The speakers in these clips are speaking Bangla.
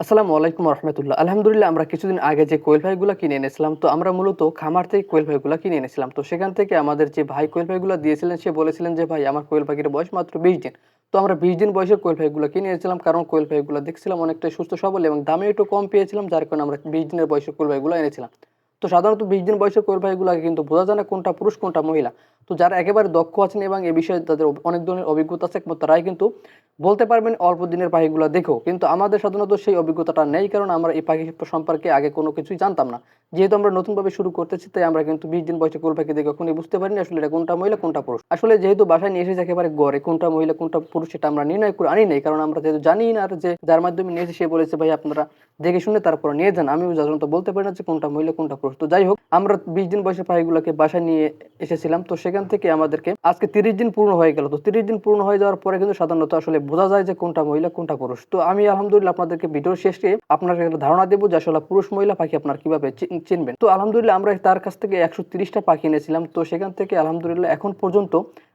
আসসালামু আলাইকুম রহমতুল্লাহ। আলহামদুলিল্লাহ, আমরা কিছুদিন আগে যে কোয়েল ভাইগুলো কিনে এনেছিলাম, তো আমরা মূলত খামার থেকে কোয়েল ভাইগুলো কিনে এনেছিলাম। তো সেখান থেকে আমাদের যে ভাই কোয়েল ভাইগুলো দিয়েছিলেন, সে বলেছিলেন যে, ভাই, আমার কোয়েল পাখির বয়স মাত্র বিশ দিন। তো আমরা বিশ দিন বয়সে কোয়েল ভাইগুলো কিনে এনেছিলাম, কারণ কোয়েল ভাইগুলো দেখছিলাম অনেকটাই সুস্থ, সবল এবং দামে একটু কম পেয়েছিলাম, যার কারণে আমরা বিশ দিনের বয়সে কোয়েল ভাইগুলো এনেছিলাম। তো সাধারণত বিশ দিন বয়সে কোয়েল ভাইগুলোকে কিন্তু বোঝা যায় না কোনটা পুরুষ, কোনটা মহিলা। তো যারা একেবারে দক্ষ আছেন এবং এ বিষয়ে তাদের অনেক ধরনের অভিজ্ঞতা আছে একমাত্র তারাই কিন্তু বলতে পারবেন অল্প দিনের পাখিগুলো দেখেও। কিন্তু আমাদের সাধারণত সেই অভিজ্ঞতাটা নেই, কারণ আমরা এই পাখি সম্পর্কে আগে কোনো কিছুই জানতাম না। যেহেতু আমরা নতুনভাবে শুরু করতেছি, তাই আমরা কিন্তু বিশ দিন বয়সে কোল পাখি দেখে কখনই বুঝতে পারিনি আসলে এটা কোনটা মহিলা, কোনটা পুরুষ। আসলে যেহেতু বাসায় নিয়ে এসেছে একেবারে গড়ে, কোনটা মহিলা, কোনটা পুরুষ সেটা আমরা নির্ণয় করে আনি নাই, কারণ আমরা যেহেতু জানি না যে যার মাধ্যমে নিয়ে এসে সে বলেছে, ভাই, আপনারা দেখে শুনে তারপর নিয়ে যান। আমিও সাধারণত বলতে পারি না যে কোনটা মহিলা, কোনটা পুরুষ। তো যাই হোক, আমরা বিশ দিন বয়সে পাখিগুলোকে বাসায় নিয়ে এসেছিলাম। তো সেখান থেকে আমাদেরকে আজকে তিরিশ দিন পূর্ণ হয়ে গেল। তো তিরিশ দিন পূর্ণ হয়ে যাওয়ার পরে কিন্তু সাধারণত আসলে বোঝা যায় যে কোনটা মহিলা, কোনটা পুরুষ। তো আমি আলহামদুলিল্লাহ আপনাদেরকে ভিডিওর শেষে আপনাকে একটা ধারণা দেবো যে আসলে পুরুষ মহিলা পাখি আপনার কীভাবে চিনবেন। তো আলহামদুলিল্লাহ আমরা তার কাছ থেকে একশো তিরিশটা পাখি এনেছিলাম। তো সেখান থেকে আলহামদুলিল্লাহ এখন পর্যন্ত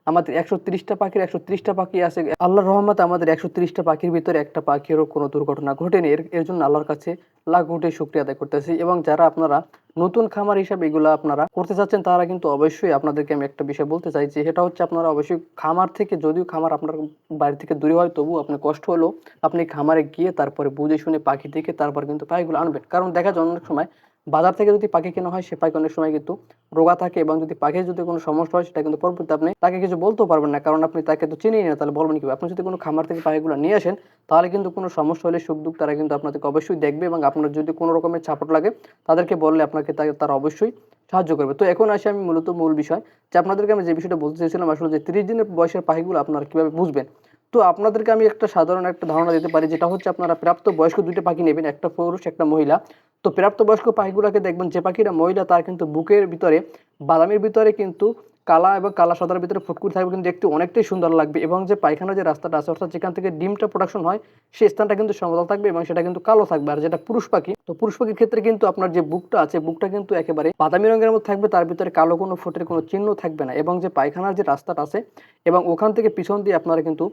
আমাদের একশো তিরিশটা পাখির একশো তিরিশটা পাখি আছে। আল্লাহর রহমত আমাদের একশো তিরিশটা পাখির ভিতরে একটা পাখিরও কোনো দুর্ঘটনা ঘটেনি। এর এর জন্য আল্লাহর কাছে লাখ কোটি শুক্রিয়া আদায় করতেছি। এবং যারা আপনারা নতুন খামার হিসাবে এগুলো আপনারা করতে চাচ্ছেন, তারা কিন্তু অবশ্যই আপনাদেরকে আমি একটা বিষয় বলতে চাই যে সেটা হচ্ছে আপনারা অবশ্যই খামার থেকে, যদিও খামার আপনার বাড়ি থেকে দূরে হয় তবু আপনার কষ্ট হলেও আপনি খামারে গিয়ে তারপরে বুঝে শুনে পাখি দেখে তারপর কিন্তু পাখিগুলো আনবেন। কারণ দেখা যায় অনেক সময় বাজার থেকে যদি পাখি কেনা হয়, সে পাখি অনেক সময় কিন্তু রোগা থাকে এবং যদি পাখির যদি কোনো সমস্যা হয়, সেটা কিন্তু পরবর্তীতে আপনি তাকে কিছু বলতেও পারবেন না, কারণ আপনি তাকে তো চিনেই না, তাহলে বলবেন কি আপনি যদি কোনো খামার থেকে পাখিগুলো নিয়ে আসেন, তাহলে কিন্তু কোনো সমস্যা হলে সুখ দুঃখ তারা কিন্তু আপনাদেরকে অবশ্যই দেখবে এবং আপনার যদি কোনো রকমের ছাপট লাগে, তাদেরকে বললে আপনাকে তাই তারা অবশ্যই সাহায্য করবে। তো এখন আসি আমি মূলত মূল বিষয় যে আপনাদেরকে আমি যে বিষয়টা বলতে চেয়েছিলাম আসলে যে তিরিশ দিনের বয়সের পাখিগুলো আপনারা কীভাবে বুঝবেন। তো আপনাদেরকে আমি একটা সাধারণ একটা ধারণা দিতে পারি, যেটা হচ্ছে আপনারা প্রাপ্ত বয়স্ক দুইটা পাখি নেবেন, একটা পুরুষ, একটা মহিলা। তো প্রাপ্তবয়স্ক পাখিগুলোকে দেখবেন যে পাখিটা মহিলা, তার কিন্তু বুকের ভিতরে, বাদামের ভিতরে কিন্তু কালা এবং কালা সাদার ভিতরে ফুটকুট থাকবে কিন্তু দেখতে অনেকটাই সুন্দর লাগবে এবং যে পায়খানা যে রাস্তাটা আছে, অর্থাৎ যেখান থেকে ডিমটা প্রোডাকশন হয়, সেই স্থানটা কিন্তু সমতল থাকবে এবং সেটা কিন্তু কালো থাকবে। আর যেটা পুরুষ পাখি, তো পুরুষ পাখির ক্ষেত্রে কিন্তু আপনার যে বুকটা আছে, বুকটা কিন্তু একেবারে বাদামি রঙের মধ্যে থাকবে, তার ভিতরে কালো কোনো ফুটের কোনো চিহ্ন থাকবে না এবং যে পায়খানার যে রাস্তাটা আছে এবং ওখান থেকে পিছন দিয়ে আপনারা কিন্তু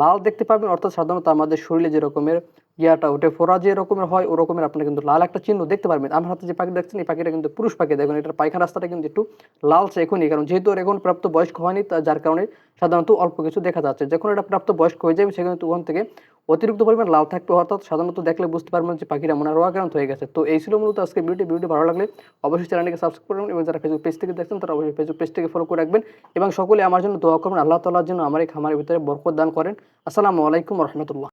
লাল দেখতে পাবেন, অর্থাৎ সাধারণত আমাদের শরীরে যে রকমের ইয়াটা ওঠে ফোড়া যে রকমের হয়, ওরকমের রকমের আপনারা কিন্তু লাল একটা চিহ্ন দেখতে পারবেন। আমার হাতে যে পাখি দেখছেন, এই পাখিটা কিন্তু পুরুষ পাখি। দেখুন, এটার পায়খানা রাস্তাটা কিন্তু একটু লালচে এখনই, কারণ যেহেতু এখন প্রাপ্ত বয়স্ক হয়নি যার কারণে সাধারণত অল্প কিছু দেখা যাচ্ছে। যখন এটা প্রাপ্ত বয়স্ক হয়ে যাবে, সেখানে ওখান থেকে অতিরিক্ত পরিমাণ লাল থাকবে, অর্থাৎ সাধারণত দেখলে বুঝতে পারবেন যে পাখিরা মনে রোগাক্রান্ত হয়ে গেছে। তো এই ছিল মূলত আজকে ভিডিওটি। ভিডিওটি ভালো লাগলে অবশ্যই চ্যানেলটিকে সাবস্ক্রাইব করবেন এবং যারা ফেসবুক পেজ থেকে দেখছেন, তারা অবশ্যই ফেসবুক পেজ থেকে ফলো করে রাখবেন এবং সকলে আমার জন্য দোয়া করবেন। আল্লাহ তালার জন্য আমার এই খামারের ভিতরে বরকত দান করেন। আসসালামু আলাইকুম রহমতুল্লাহ।